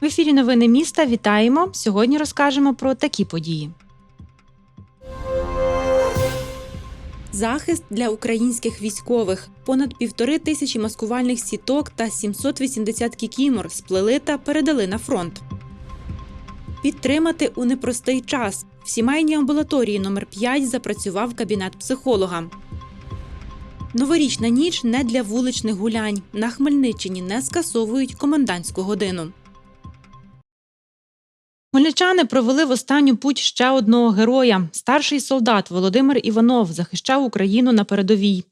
В ефірі новини міста вітаємо. Сьогодні розкажемо про такі події. Захист для українських військових. Понад півтори тисячі маскувальних сіток та 780 кікімор сплели та передали на фронт. Підтримати у непростий час. В сімейній амбулаторії номер 5 запрацював кабінет психолога. Новорічна ніч не для вуличних гулянь. На Хмельниччині не скасовують комендантську годину. Хмельничани провели в останню путь ще одного героя. Старший солдат Володимир Іванов захищав Україну на передовій.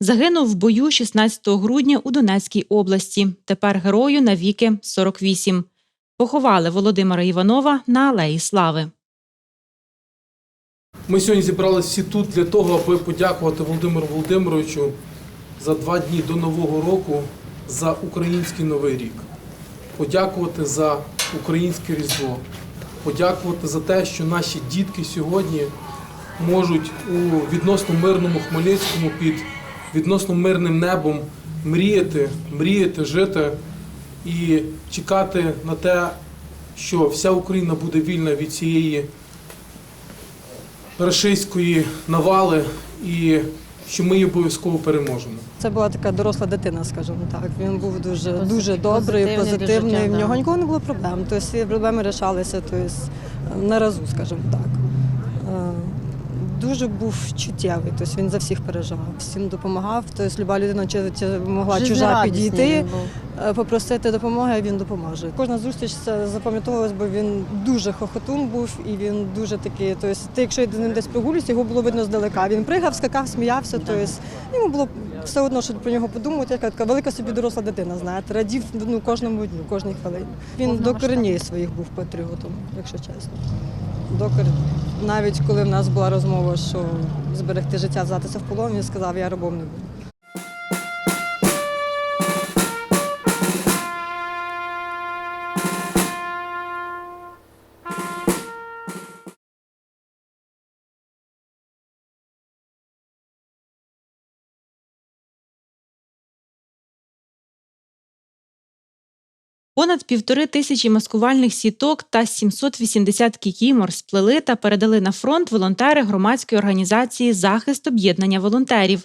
Загинув в бою 16 грудня у Донецькій області. Тепер герою навіки 48. Поховали Володимира Іванова на Алеї Слави. Ми сьогодні зібралися всі тут для того, аби подякувати Володимиру Володимировичу за два дні до Нового року за український новий рік. Подякувати за українське Різдво. Подякувати за те, що наші дітки сьогодні можуть у відносно мирному Хмельницькому під відносно мирним небом мріяти, мріяти, жити і чекати на те, що вся Україна буде вільна від цієї рашистської навали і що ми її обов'язково переможемо. Це була така доросла дитина, скажімо так. Він був дуже дуже добрий, позитивний В нього да. ніколи не було проблем. Тобто всі проблеми рішалися тобто, на разу, скажімо так. Дуже був чуттєвий, тобто він за всіх переживав, всім допомагав. Тобто люба людина могла чужа підійти, е, попросити допомоги, він допоможе. Кожна зустріч запам'ятовувалась, бо він дуже хохотун був і він дуже такий. Тобто, ти, якщо з ним десь прогулюєшся, його було видно здалека. Він пригав, скакав, сміявся. Тобто, йому було все одно, що про нього подумати. Яка така велика собі доросла дитина, знаєте, радів ну, кожному дню, кожній хвилині. Він до кореней своїх був патріотом, якщо чесно. До. Навіть коли в нас була розмова, що зберегти життя, здатися в полон, він сказав, я рабом не буду. Понад півтори тисячі маскувальних сіток та 780 кікімор сплели та передали на фронт волонтери громадської організації Захист об'єднання волонтерів.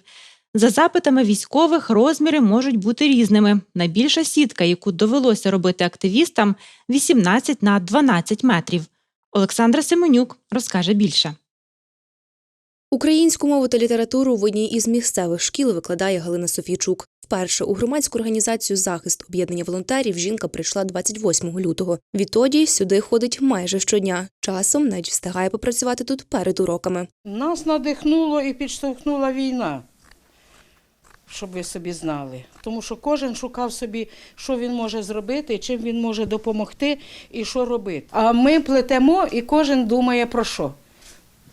За запитами військових розміри можуть бути різними. Найбільша сітка, яку довелося робити активістам, 18 на 12 метрів. Олександра Семенюк розкаже більше. Українську мову та літературу в одній із місцевих шкіл викладає Галина Софійчук. Вперше у громадську організацію захист об'єднання волонтерів жінка прийшла 28 лютого. Відтоді сюди ходить майже щодня. Часом навіть встигає попрацювати тут перед уроками. Нас надихнуло і підштовхнула війна, щоб ви собі знали. Тому що кожен шукав собі, що він може зробити, чим він може допомогти і що робити. А ми плетемо, і кожен думає про що.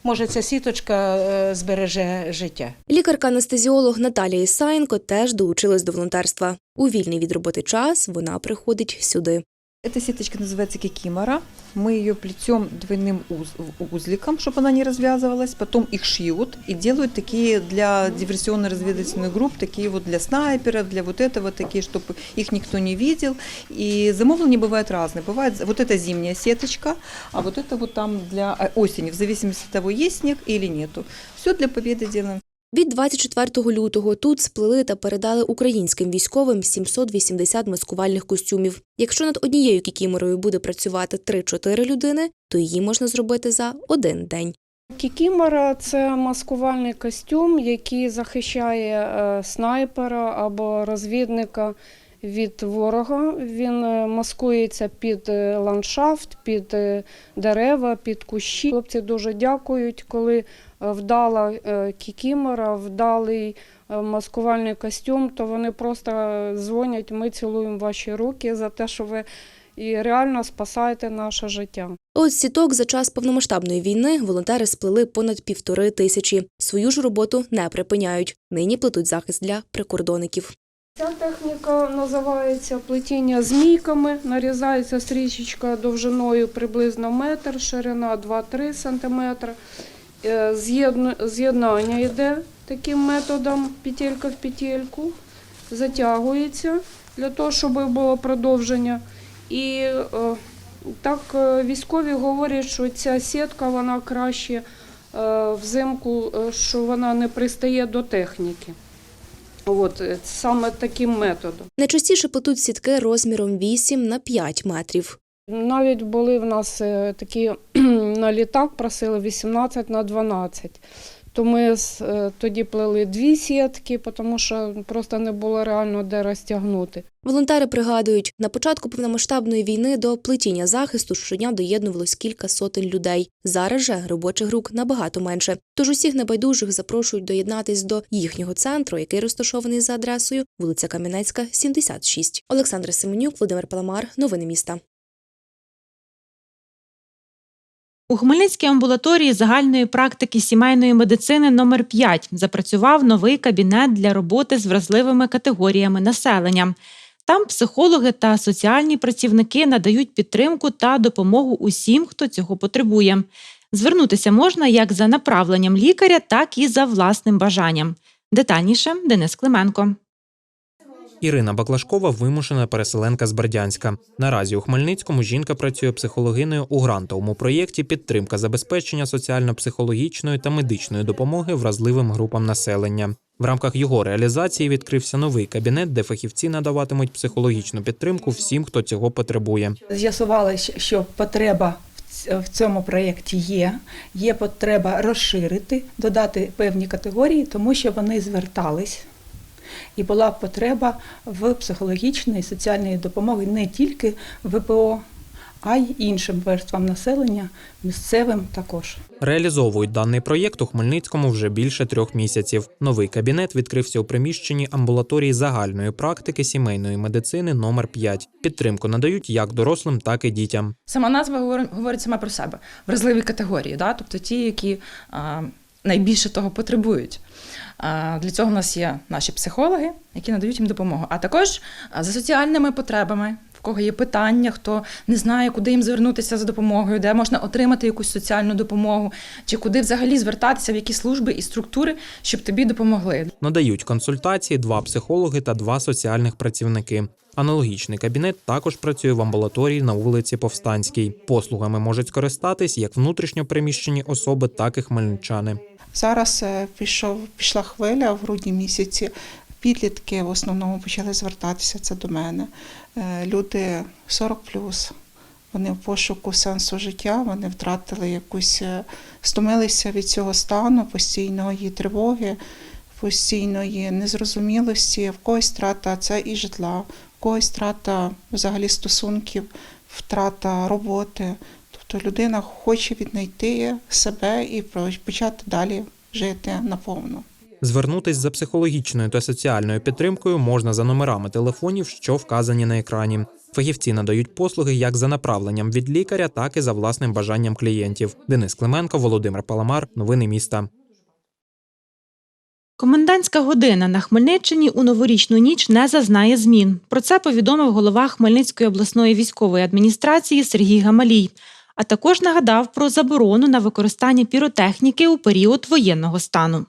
Може, ця сіточка е, збереже життя. Лікарка-анестезіолог Наталія Ісаєнко теж долучилась до волонтерства. У вільний від роботи час вона приходить сюди. Эта сеточка называется кикимора. Мы ее плетем двойным уз- узликом, чтобы она не развязывалась. Потом их шьют и делают такие для диверсионно-разведывательных групп, такие вот для снайперов, для вот этого, такие, чтобы их никто не видел. И замовления бывают разные. Бывает вот эта зимняя сеточка, а вот это вот там для а, осени, в зависимости от того, есть снег или нету. Все для победы делаем. Від 24 лютого тут сплели та передали українським військовим 780 маскувальних костюмів. Якщо над однією кікіморою буде працювати 3-4 людини, то її можна зробити за один день. Кікімора це маскувальний костюм, який захищає е, снайпера або розвідника від ворога. Він е, маскується під е, ландшафт, під е, дерева, під кущі. Хлопці дуже дякують, коли вдала кікімора, вдалий маскувальний костюм, то вони просто дзвонять, ми цілуємо ваші руки за те, що ви і реально спасаєте наше життя. От сіток за час повномасштабної війни волонтери сплели понад півтори тисячі. Свою ж роботу не припиняють. Нині плетуть захист для прикордонників. Ця техніка називається плетіння змійками. Нарізається стрічечка довжиною приблизно метр, ширина 2-3 см. З'єднання йде таким методом петелька в петельку, затягується для того, щоб було продовження. І е, так е, військові говорять, що ця сітка вона краще е, взимку, е, що вона не пристає до техніки. От е, саме таким методом. Найчастіше плетуть сітки розміром 8 на 5 метрів. Навіть були в нас е, такі на літак просили 18 на 12. То ми е, тоді плели дві сітки, тому що просто не було реально де розтягнути. Волонтери пригадують, на початку повномасштабної війни до плетіння захисту щодня доєднувалось кілька сотень людей. Зараз же робочих рук набагато менше. Тож усіх небайдужих запрошують доєднатись до їхнього центру, який розташований за адресою вулиця Кам'янецька, 76. Олександр Семенюк, Володимир Паламар. Новини міста. У Хмельницькій амбулаторії загальної практики сімейної медицини номер 5 запрацював новий кабінет для роботи з вразливими категоріями населення. Там психологи та соціальні працівники надають підтримку та допомогу усім, хто цього потребує. Звернутися можна як за направленням лікаря, так і за власним бажанням. Детальніше Денис Клименко. Ірина Баклашкова вимушена переселенка з Бердянська. Наразі у Хмельницькому жінка працює психологиною у грантовому проєкті Підтримка забезпечення соціально-психологічної та медичної допомоги вразливим групам населення. В рамках його реалізації відкрився новий кабінет, де фахівці надаватимуть психологічну підтримку всім, хто цього потребує. З'ясували, що потреба в цьому проєкті є. Є потреба розширити, додати певні категорії, тому що вони звертались. І була потреба в психологічної і соціальної допомоги не тільки ВПО, а й іншим верствам населення, місцевим також. Реалізовують даний проєкт у Хмельницькому вже більше трьох місяців. Новий кабінет відкрився у приміщенні амбулаторії загальної практики сімейної медицини номер 5 Підтримку надають як дорослим, так і дітям. Сама назва говорить, сама про себе. Вразливі категорії, да? тобто ті, які а, найбільше того потребують. Для цього в нас є наші психологи, які надають їм допомогу. А також за соціальними потребами, в кого є питання, хто не знає, куди їм звернутися за допомогою, де можна отримати якусь соціальну допомогу, чи куди взагалі звертатися, в які служби і структури, щоб тобі допомогли. Надають консультації два психологи та два соціальних працівники. Аналогічний кабінет також працює в амбулаторії на вулиці Повстанській. Послугами можуть скористатись як внутрішньо переміщені особи, так і хмельничани. Зараз е, пішов, пішла хвиля в грудні місяці. Підлітки в основному почали звертатися це до мене. Е, Люди 40 вони в пошуку сенсу життя, вони втратили якусь, е, стомилися від цього стану, постійної тривоги, постійної незрозумілості, в когось втрата це і житла, в когось втрата взагалі стосунків, втрата роботи. Тобто людина хоче віднайти себе і почати далі жити наповну. Звернутись за психологічною та соціальною підтримкою можна за номерами телефонів, що вказані на екрані. Фахівці надають послуги як за направленням від лікаря, так і за власним бажанням клієнтів. Денис Клименко, Володимир Паламар. Новини міста. Комендантська година на Хмельниччині у новорічну ніч не зазнає змін. Про це повідомив голова Хмельницької обласної військової адміністрації Сергій Гамалій. А також нагадав про заборону на використання піротехніки у період воєнного стану.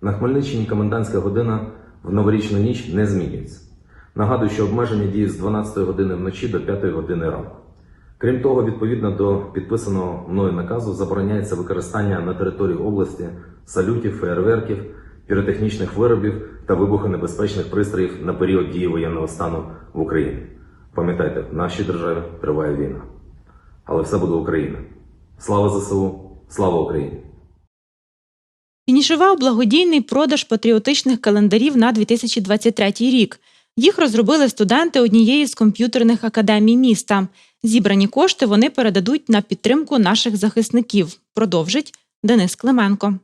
На Хмельниччині комендантська година в новорічну ніч не змінюється. Нагадую, що обмеження діє з 12 години вночі до 5 години ранку. Крім того, відповідно до підписаного мною наказу забороняється використання на території області салютів, феєрверків, піротехнічних виробів та вибухонебезпечних пристроїв на період дії воєнного стану в Україні. Пам'ятайте, в нашій державі триває війна. Але все буде Україна. Слава ЗСУ! Слава Україні! Фінішував благодійний продаж патріотичних календарів на 2023 рік. Їх розробили студенти однієї з комп'ютерних академій міста. Зібрані кошти вони передадуть на підтримку наших захисників. Продовжить Денис Клименко.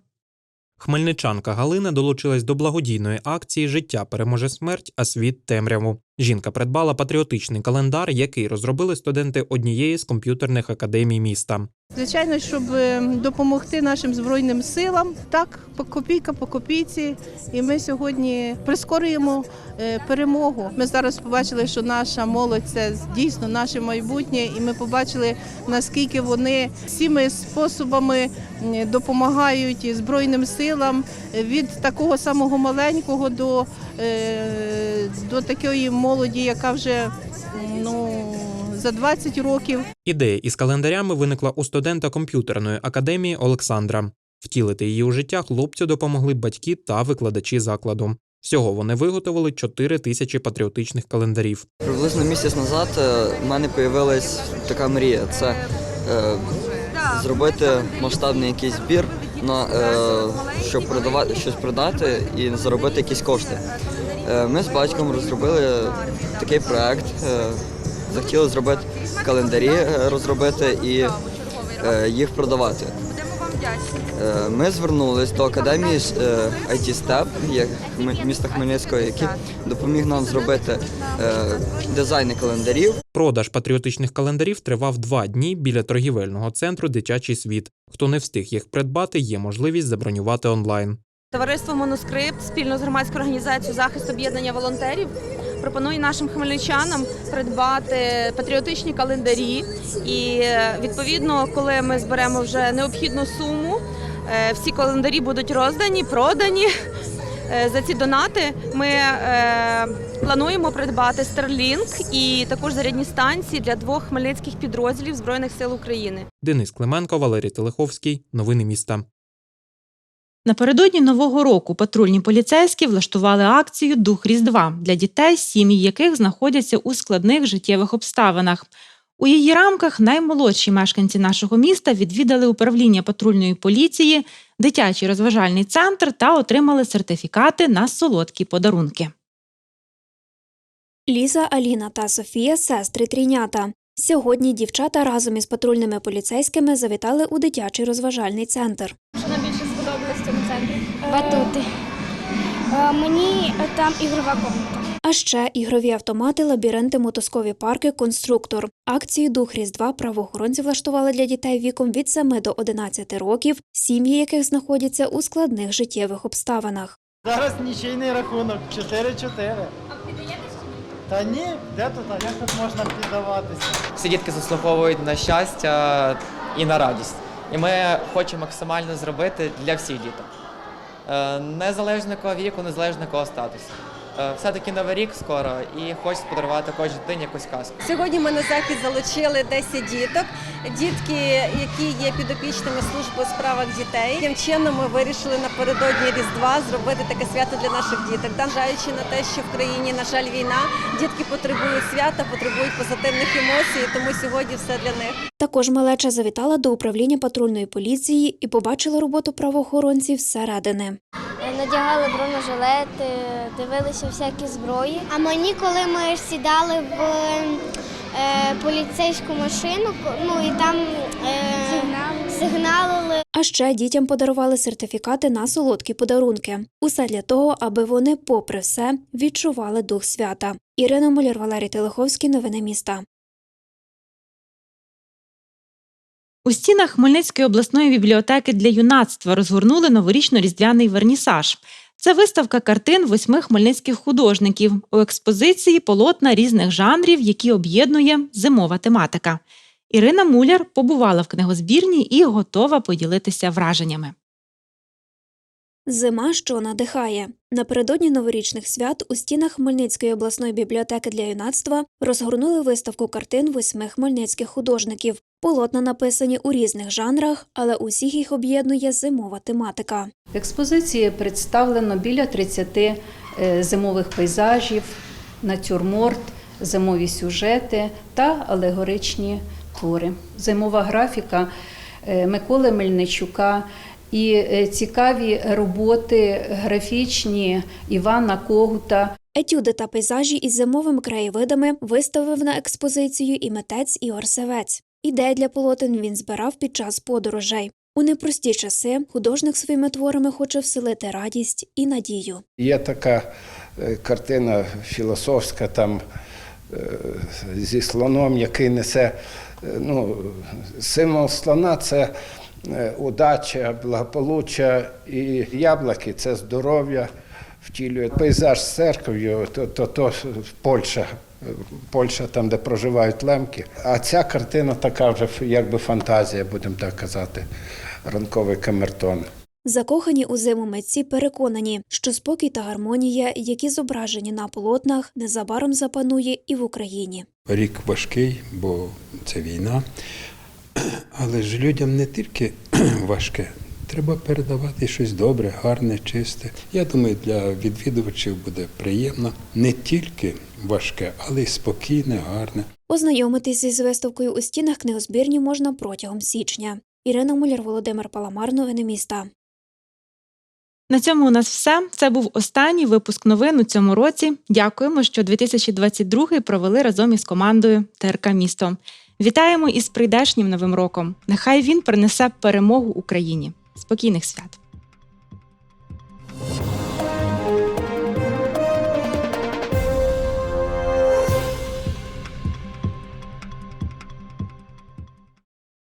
Хмельничанка Галина долучилась до благодійної акції Життя переможе смерть, а світ темряву. Жінка придбала патріотичний календар, який розробили студенти однієї з комп'ютерних академій міста. Звичайно, щоб е, допомогти нашим збройним силам, так по копійка по копійці. І ми сьогодні прискорюємо е, перемогу. Ми зараз побачили, що наша молодь це дійсно наше майбутнє, і ми побачили наскільки вони всіми способами допомагають збройним силам від такого самого маленького до, е, до такої молоді, яка вже ну за 20 років. Ідея із календарями виникла у студента комп'ютерної академії Олександра. Втілити її у життя хлопцю допомогли батьки та викладачі закладу. Всього вони виготовили 4 тисячі патріотичних календарів. Приблизно місяць назад е, в мене з'явилась така мрія. Це е, зробити масштабний якийсь збір, на, е, щоб продавати щось продати і заробити якісь кошти. Е, ми з батьком розробили такий проект. Е, захотіли зробити календарі, е, розробити і їх продавати. Ми звернулись до академії IT Step міста Хмельницького, який допоміг нам зробити дизайни календарів. Продаж патріотичних календарів тривав два дні біля торгівельного центру Дитячий світ. Хто не встиг їх придбати, є можливість забронювати онлайн. Товариство Монускрипт спільно з громадською організацією захист об'єднання волонтерів пропонує нашим хмельничанам придбати патріотичні календарі. І е, відповідно, коли ми зберемо вже необхідну суму, е, всі календарі будуть роздані, продані. Е, За ці донати ми плануємо придбати Starlink і також зарядні станції для двох хмельницьких підрозділів Збройних сил України. Денис Клименко, Валерій Телеховський. Новини міста. Напередодні нового року патрульні поліцейські влаштували акцію Дух Різдва для дітей, сім'ї яких знаходяться у складних життєвих обставинах. У її рамках наймолодші мешканці нашого міста відвідали управління патрульної поліції, дитячий розважальний центр та отримали сертифікати на солодкі подарунки. Ліза, Аліна та Софія сестри трійнята. Сьогодні дівчата разом із патрульними поліцейськими завітали у дитячий розважальний центр. Що найбільше сподобалось в цьому центрі? Батути. Е, Мені там ігрова комната. А ще ігрові автомати, лабіринти, мотузкові парки, конструктор. Акцію Дух Різдва правоохоронці влаштували для дітей віком від 7 до 11 років, сім'ї яких знаходяться у складних життєвих обставинах. Зараз нічийний рахунок 4-4. Та ні, де тут, а як тут можна піддаватися? Всі дітки заслуговують на щастя і на радість. І ми хочемо максимально зробити для всіх діток. Е, Незалежно кого віку, незалежно кого статусу. Е, Все-таки новий рік скоро і хочеться подарувати кожній дитині якусь казку. Сьогодні ми на захід залучили 10 діток. Дітки, які є підопічними служби у справах дітей. Тим чином ми вирішили напередодні Різдва зробити таке свято для наших діток. Зважаючи на те, що в країні, на жаль, війна, дітки потребують свята, потребують позитивних емоцій, тому сьогодні все для них. Також малеча завітала до управління патрульної поліції і побачила роботу правоохоронців зсередини. Надягали бронежилети, дивилися всякі зброї. А мені, коли ми сідали в е, поліцейську машину, ну і там е, сигналили. А ще дітям подарували сертифікати на солодкі подарунки. Усе для того, аби вони, попри все, відчували дух свята. Ірина Муляр, Валерій Телеховський. Новини міста. У стінах Хмельницької обласної бібліотеки для юнацтва розгорнули новорічно-різдвяний вернісаж. Це виставка картин восьми хмельницьких художників у експозиції полотна різних жанрів, які об'єднує зимова тематика. Ірина Муляр побувала в книгозбірні і готова поділитися враженнями. Зима, що надихає. Напередодні новорічних свят у стінах Хмельницької обласної бібліотеки для юнацтва розгорнули виставку картин восьми хмельницьких художників. Полотна написані у різних жанрах, але усіх їх об'єднує зимова тематика. В експозиції представлено біля 30 е, зимових пейзажів, натюрморт, зимові сюжети та алегоричні твори. Зимова графіка е, Миколи Мельничука і е, цікаві роботи графічні Івана Когута. Етюди та пейзажі із зимовими краєвидами виставив на експозицію і митець Ігор Севець. Ідеї для полотен він збирав під час подорожей. У непрості часи художник своїми творами хоче вселити радість і надію. Є така е, картина філософська там е, зі слоном, який несе ну, символ слона це удача, благополуччя і яблуки це здоров'я втілює. Пейзаж з церков'ю, то, то, то Польща. Польща, там, де проживають лемки. А ця картина така вже якби фантазія, будемо так казати, ранковий камертон. Закохані у зиму митці переконані, що спокій та гармонія, які зображені на полотнах, незабаром запанує і в Україні. Рік важкий, бо це війна. Але ж людям не тільки важке, треба передавати щось добре, гарне, чисте. Я думаю, для відвідувачів буде приємно не тільки важке, але й спокійне, гарне. Ознайомитись із виставкою у стінах книгозбірні можна протягом січня. Ірина Муляр, Володимир Паламар, новини міста. На цьому у нас все. Це був останній випуск новин у цьому році. Дякуємо, що 2022 провели разом із командою ТРК Місто. Вітаємо із прийдешнім новим роком. Нехай він принесе перемогу Україні. Спокійних свят.